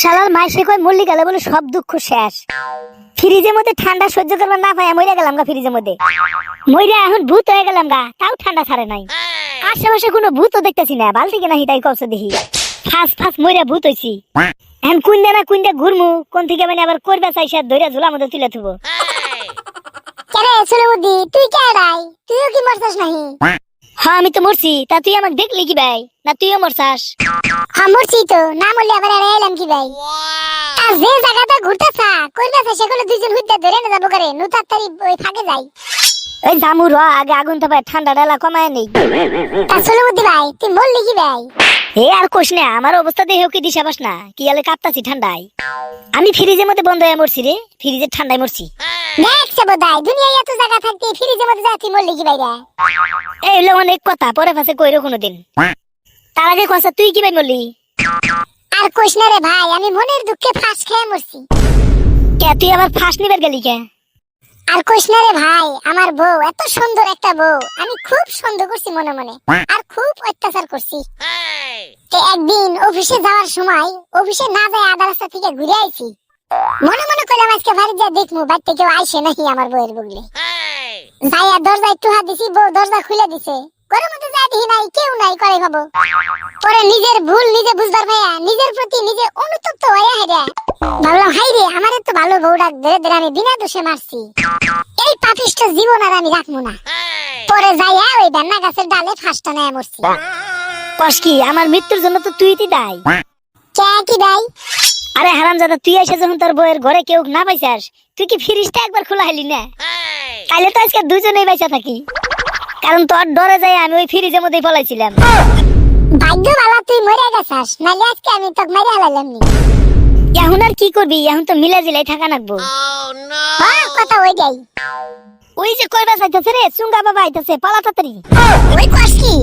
শালার মাইসে কয় মল্লি গেলে বলে সব দুঃখ শেষ। ফ্রিজের মধ্যে ঠান্ডা সহ্য করবার না পাই মরে গেলাম গা ফ্রিজের মধ্যে। মইরা এখন ভূত হয়ে গেলাম গা তাও ঠান্ডা ছাড়ে নাই। আশেপাশে কোনো ভূতও দেখতেছি না বালতি কেনা হিতাই কষ্ট দেখি। ফাঁস ফাঁস মইরা ভূত হইছি। এখন কুইন্দা না কুইন্দা ঘুরমু কোন থেকে মানে আবার করবে চাইছে ধরে ঝোলা মধ্যে তুলে থুবো। কেরে ছেলে বুদ্ধি তুই কে রাই তুইও কি মরছস নাহি? হ্যাঁ আমি তো মরছি। তা তুই আমাকে দেখলি কি ভাই? না তুইও মরছাস? হ্যাঁ মরছি তো। না মরলে আবার এড়ে এলাম কি ভাই? আর যে জায়গাটা ঘুরতেছা করবেছে সেগুলো দুইজন হুইতে ধরে না যাব করে নু তাড়াতাড়ি ওই ফাঁকে যাই। ওই জামুর হ আগে আগুন তো ভাই ঠান্ডা ডালা কমায় নেই। তা বুদ্ধি ভাই তুই মরলি কি ভাই? এ আর কোশ না আমার অবস্থা দেখেও কি দিশা পাস না? কি আলে কাঁপতাছি ঠান্ডায়। আমি ফ্রিজের মধ্যে বন্ধ হয়ে মরছি রে ফ্রিজের ঠান্ডায় মরছি। দেখছে বোধহয় দুনিয়ায় এত জায়গা থাকতে ফ্রিজের মধ্যে যা মরলি কি ভাই এই হলো অনেক কথা পরে ফাঁসে কইরো কোনোদিন। তার আগে কথা তুই কি ভাই বললি আর কোশ না রে ভাই আমি মনের দুঃখে ফাঁস খেয়ে মরছি। কে তুই আবার ফাঁস নিবার গেলি কে? আর কোশ না রে ভাই আমার বউ এত সুন্দর একটা বউ আমি খুব সুন্দর করছি মনে মনে। আর খুব অত্যাচার করছি। তো একদিন অফিসে যাওয়ার সময় অফিসে না যায় রাস্তা থেকে ঘুরে আইছি। মনে মনে করলাম আজকে বাড়ি যা দেখব বাড়িতে কেউ আইসে নাকি আমার বউয়ের বুগলে? যাইয়া দরজা একটু হাত দিছি বউ দরজা খুলে দিছে। ঘরের মধ্যে যা দেখি নাই কেউ নাই করে খাব পরে নিজের ভুল নিজে বুঝবার ভাইয়া নিজের প্রতি নিজে অনুতপ্ত হয়ে হেরে ভাবলাম হাই রে আমার তো ভালো বউ ডাক ধরে ধরে আমি বিনা দোষে মারছি। এই পাপিষ্ট জীবন আর আমি রাখব না। পরে যাইয়া ওই বেন্না গাছের ডালে ফাঁসটা নেয় মরছি। কস কি আমার মৃত্যুর জন্য তো তুই দায়। কে কি ভাই আরে হারাম দাদা তুই এসে যখন তোর বউয়ের ঘরে কেউ না পাইছাস তুই কি ফ্রিজটা একবার খোলা হলি না? কালে তো আজকে দুজনেই বাইসা থাকি। কারণ তোর ডরে যাই আমি ওই ফ্রিজের মধ্যেই ফলাইছিলাম ভাগ্য বালা তুই মরে গেছাস নালে আজকে আমি তোকে মেরে হালাইলাম নি। এখন আর কি করবি? এখন তো মিলা জিলাই থাকা নাকবো হ্যাঁ কথা ওই যাই। ওই যে কইবা চাইতেছে রে চুঙ্গা বাবা আইতাছে পালা তাড়াতাড়ি। ওই কস কি?